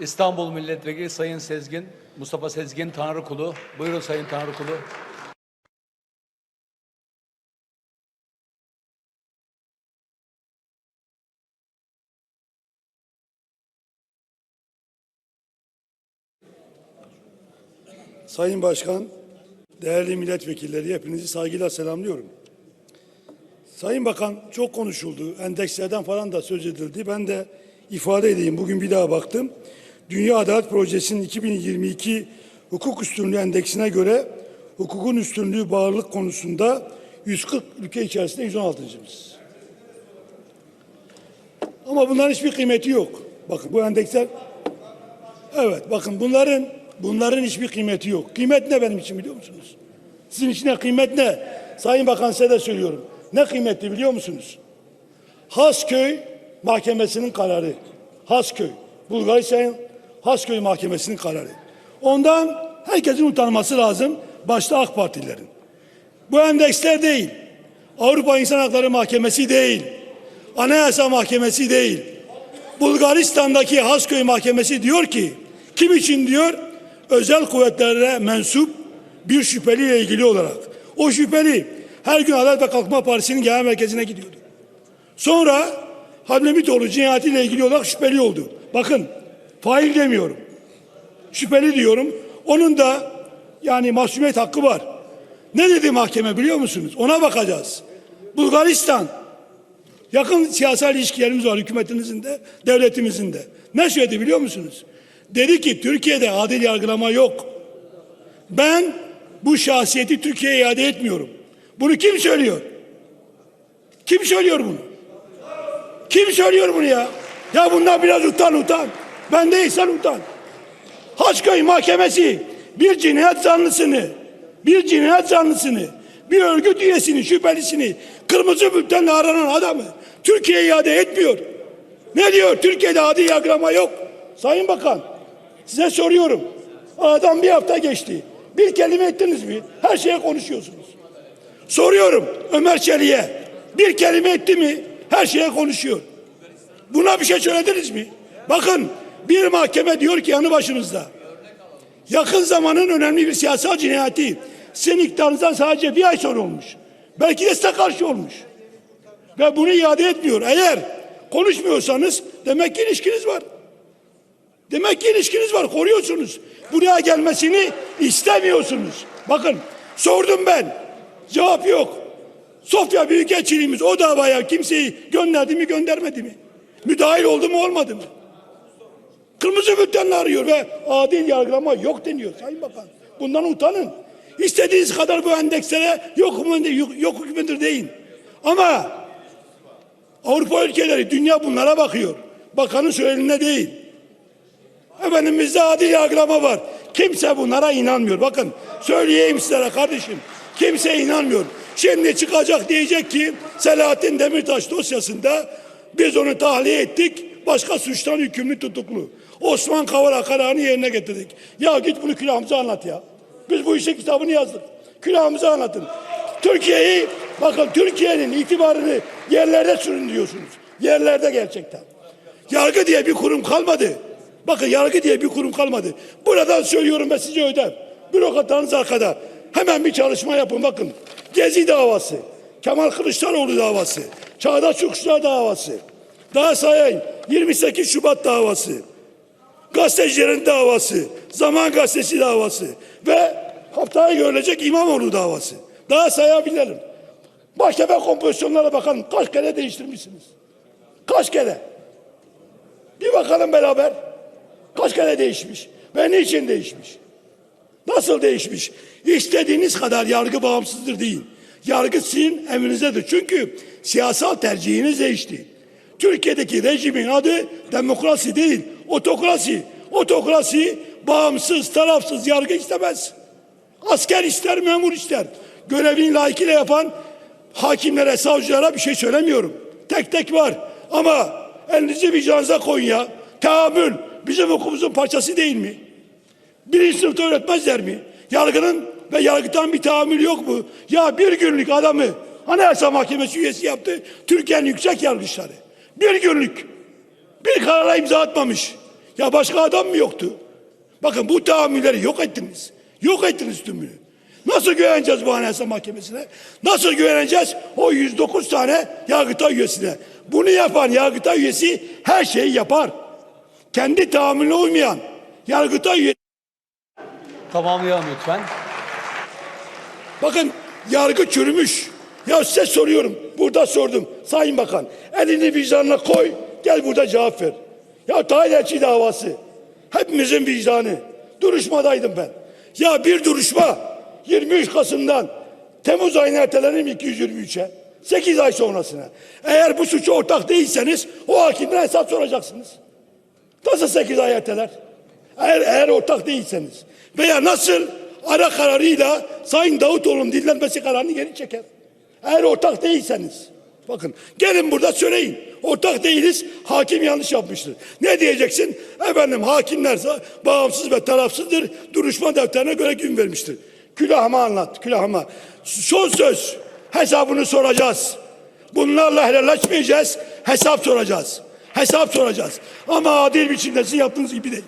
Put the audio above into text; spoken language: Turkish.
İstanbul Milletvekili Sayın Sezgin, Mustafa Sezgin Tanrıkulu. Buyurun Sayın Tanrıkulu. Sayın Başkan, değerli milletvekilleri hepinizi saygıyla selamlıyorum. Sayın Bakan çok konuşuldu. Endekslerden falan da söz edildi. Ben de ifade edeyim. Bugün bir daha baktım. Dünya Adalet Projesi'nin 2022 hukuk üstünlüğü endeksine göre hukukun üstünlüğü bağlılık konusunda 140 ülke içerisinde 116.'cımız. Ama bunların hiçbir kıymeti yok. Bakın bu endeksler Evet bakın bunların bunların hiçbir kıymeti yok. Kıymet ne benim için biliyor musunuz? Sizin için ne kıymet ne? Sayın Bakan size de söylüyorum. Ne kıymetli biliyor musunuz? Hasköy Mahkemesi'nin kararı. Hasköy. Bulgaristan Hasköy Mahkemesi'nin kararı. Ondan herkesin utanması lazım. Başta AK Partililerin. Bu endeksler değil. Avrupa İnsan Hakları Mahkemesi değil. Anayasa Mahkemesi değil. Bulgaristan'daki Hasköy Mahkemesi diyor ki kim için diyor özel kuvvetlere mensup bir şüpheliyle ilgili olarak. O şüpheli her gün Adalet ve Kalkınma Partisi'nin genel merkezine gidiyordu. Sonra Hablemitoğlu cinayetiyle ilgili olarak şüpheli oldu. Bakın fail demiyorum. Şüpheli diyorum. Onun da yani masumiyet hakkı var. Ne dedi mahkeme biliyor musunuz? Ona bakacağız. Bulgaristan Yakın siyasal ilişkilerimiz var hükümetimizin de, devletimizin de. Ne söyledi biliyor musunuz? Dedi ki Türkiye'de adil yargılama yok. Ben bu şahsiyeti Türkiye'ye iade etmiyorum. Bunu kim söylüyor? Kim söylüyor bunu? Kim söylüyor bunu ya? Ya bundan biraz utan utan. Ben değilsen utan. Haçköy Mahkemesi bir cinayet zanlısını, bir cinayet zanlısını, bir örgüt üyesini, şüphelisini, kırmızı bültenle aranan adamı Türkiye'ye iade etmiyor. Ne diyor? Türkiye'de adil yargılama yok. Sayın Bakan, size soruyorum. Adam bir hafta geçti. Bir kelime ettiniz mi? Her şeye konuşuyorsunuz. Soruyorum Ömer Çelik'e. Bir kelime etti mi? Her şeye konuşuyor. Buna bir şey söylediniz mi? Bakın bir mahkeme diyor ki yanı başınızda. Yakın zamanın önemli bir siyasal cinayeti sizin iktidarınızdan sadece bir ay sonra olmuş. Belki de size karşı olmuş. Ve bunu iade etmiyor. Eğer konuşmuyorsanız demek ki ilişkiniz var. Demek ki ilişkiniz var. Koruyorsunuz. Buraya gelmesini istemiyorsunuz. Bakın sordum ben. Cevap yok. Sofya Büyükelçiliğimiz o davaya kimseyi gönderdi mi göndermedi mi? Müdahil oldu mu olmadı mı? Kırmızı bültenle arıyor ve adil yargılama yok deniyor Sayın Bakan. Bundan utanın. İstediğiniz kadar bu endekslere yok, yok, yok hükmüdür deyin. Ama Avrupa ülkeleri, dünya bunlara bakıyor. Bakanın söylediğine değil. Efendim adil yargılama var. Kimse bunlara inanmıyor. Bakın söyleyeyim sizlere kardeşim. Kimse inanmıyor. Şimdi çıkacak diyecek ki Selahattin Demirtaş dosyasında biz onu tahliye ettik. Başka suçtan hükümlü tutuklu. Osman Kavala kararını yerine getirdik. Ya git bunu külahımıza anlat ya. Biz bu işin kitabını yazdık. Külahımıza anlatın. Türkiye'yi bakın Türkiye'nin itibarını yerlerde sürün diyorsunuz. Yerlerde gerçekten. Yargı diye bir kurum kalmadı. Bakın yargı diye bir kurum kalmadı. Buradan söylüyorum ben size ödem. Bürokratlarınız arkada. Hemen bir çalışma yapın bakın. Gezi davası, Kemal Kılıçdaroğlu davası, Çağdaş Çokuşlar davası, daha sayayım 28 Şubat davası, gazetecilerin davası, Zaman Gazetesi davası ve haftaya görülecek İmamoğlu davası. Daha sayabilirim. Mahkeme kompozisyonlara bakalım kaç kere değiştirmişsiniz? Kaç kere? Bir bakalım beraber. Kaç kere değişmiş? Ve niçin değişmiş? Nasıl değişmiş? İstediğiniz kadar yargı bağımsızdır değil. Yargı sizin emrinizdedir. Çünkü siyasal tercihiniz değişti. Türkiye'deki rejimin adı demokrasi değil, otokrasi. Otokrasi bağımsız, tarafsız yargı istemez. Asker ister, memur ister. Görevini layıkıyla yapan hakimlere, savcılara bir şey söylemiyorum. Tek tek var. Ama elinizi vicdanınıza koyun ya. Tahammül bizim hukukumuzun parçası değil mi? Birinci sınıfta öğretmezler mi? Yargının ve yargıtan bir tahammül yok mu? Ya bir günlük adamı Anayasa Mahkemesi üyesi yaptı. Türkiye'nin yüksek yargıçları. Bir günlük bir karara imza atmamış. Ya başka adam mı yoktu? Bakın bu tahammülleri yok ettiniz. Yok ettiniz tümünü. Nasıl güveneceğiz bu Anayasa Mahkemesi'ne? Nasıl güveneceğiz o 109 tane Yargıtay üyesine? Bunu yapan Yargıtay üyesi her şeyi yapar. Kendi tahammülüne uymayan Yargıtay üyesi Tamamlayalım lütfen. Bakın yargı çürümüş. Ya size soruyorum. Burada sordum. Sayın Bakan elini vicdanına koy. Gel burada cevap ver. Ya Elçi davası. Hepimizin vicdanı. Duruşmadaydım ben. Ya bir duruşma 23 Kasım'dan Temmuz ayına ertelenim 223'e. 8 ay sonrasına. Eğer bu suça ortak değilseniz o hakimden hesap soracaksınız. Nasıl 8 ay erteler? Eğer, eğer ortak değilseniz. Veya nasıl ara kararıyla Sayın Davutoğlu'nun dinlenmesi kararını geri çeker. Eğer ortak değilseniz. Bakın gelin burada söyleyin. Ortak değiliz. Hakim yanlış yapmıştır. Ne diyeceksin? Efendim hakimler bağımsız ve tarafsızdır. Duruşma defterine göre gün vermiştir. Külahıma anlat. Külahıma. Son söz. Hesabını soracağız. Bunlarla helalleşmeyeceğiz. Hesap soracağız. Hesap soracağız. Ama adil biçimde sizin yaptığınız gibi değil.